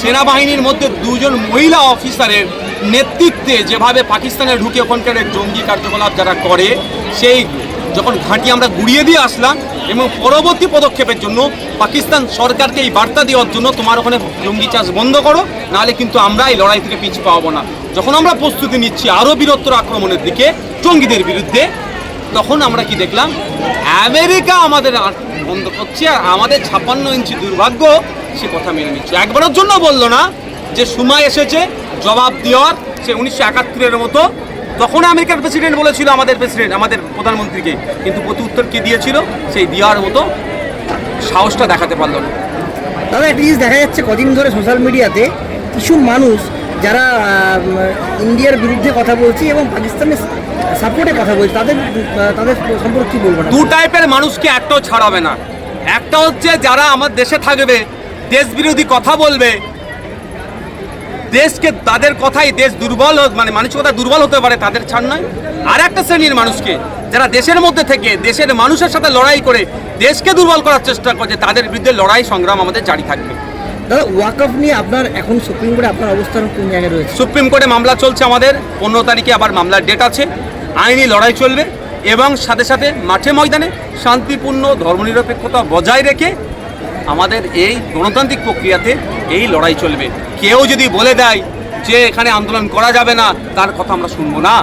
সেনাবাহিনীর মধ্যে দুজন মহিলা অফিসারের নেতৃত্বে যেভাবে পাকিস্তানে ঢুকে ওখানকার জঙ্গি কার্যকলাপ যারা করে, সেই যখন ঘাঁটি আমরা গুড়িয়ে দিয়ে আসলাম এবং পরবর্তী পদক্ষেপের জন্য পাকিস্তান সরকারকে এই বার্তা দেওয়ার জন্য তোমার ওখানে জঙ্গি চাষ বন্ধ করো, নাহলে কিন্তু আমরা এই লড়াই থেকে পিছু পাবো না। যখন আমরা প্রস্তুতি নিচ্ছি আরও বীরত্বর আক্রমণের দিকে জঙ্গিদের বিরুদ্ধে তখন আমরা কি দেখলাম? আমেরিকা আমাদের বন্ধ করছে আর আমাদের ছাপ্পান্ন ইঞ্চি দুর্ভাগ্য সে কথা মেনে নিচ্ছে। একবারের জন্য বলল না যে সময় এসেছে, জবাব দেওয়ার, সে উনিশশো একাত্তরের মতো। তখন আমেরিকার প্রেসিডেন্ট বলেছিল আমাদের প্রেসিডেন্ট আমাদের প্রধানমন্ত্রীকে, কিন্তু প্রতি উত্তর কে দিয়েছিল? সেই দেওয়ার মতো সাহসটা দেখাতে পারল না। দাদা একটা দেখা যাচ্ছে কদিন ধরে সোশ্যাল মিডিয়াতে কিছু মানুষ যারা ইন্ডিয়ার বিরুদ্ধে কথা বলছে এবং পাকিস্তানের সাপোর্টে কথা বলছে, তাদের তাদের সম্পর্কে কি বলব দু টাইপের মানুষকে একটাও ছাড়াবে না। একটা হচ্ছে যারা আমার দেশে থাকবে, দেশ বিরোধী কথা বলবে, দেশকে তাদের কথাই, দেশ দুর্বল মানে মানসিকতা দুর্বল হতে পারে, তাদের ছাড় নয়। আর একটা শ্রেণির মানুষকে, যারা দেশের মধ্যে থেকে, দেশের মানুষের সাথে লড়াই করে, দেশকে দুর্বল করার চেষ্টা করছে, তাদের বিরুদ্ধে লড়াই সংগ্রাম আমাদের জারি থাকবে। ওয়াকফ নিয়ে আপনার এখন সুপ্রিম কোর্টে আপনার অবস্থান কোন জায়গায় রয়েছে? সুপ্রিম কোর্টে মামলা চলছে আমাদের। পনেরো তারিখে আবার মামলার ডেট আছে। আইনি লড়াই চলবে এবং সাথে সাথে মাঠে ময়দানে শান্তিপূর্ণ ধর্মনিরপেক্ষতা বজায় রেখে আমাদের এই গণতান্ত্রিক প্রক্রিয়াতে এই লড়াই চলবে। কেউ যদি বলে দেয় যে এখানে আন্দোলন করা যাবে না, তার কথা আমরা শুনব না।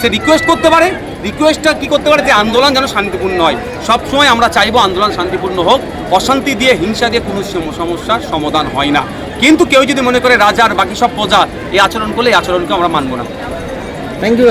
সে রিকোয়েস্ট করতে পারে। রিকোয়েস্টটা কি করতে পারে? যে আন্দোলন যেন শান্তিপূর্ণ হয়। সবসময় আমরা চাইব আন্দোলন শান্তিপূর্ণ হোক। অশান্তি দিয়ে হিংসা দিয়ে কোনো সমস্যার সমাধান হয় না। কিন্তু কেউ যদি মনে করে রাজার বাকি সব প্রজা, এই আচরণ করলে এই আচরণকে আমরা মানবো না। Thank you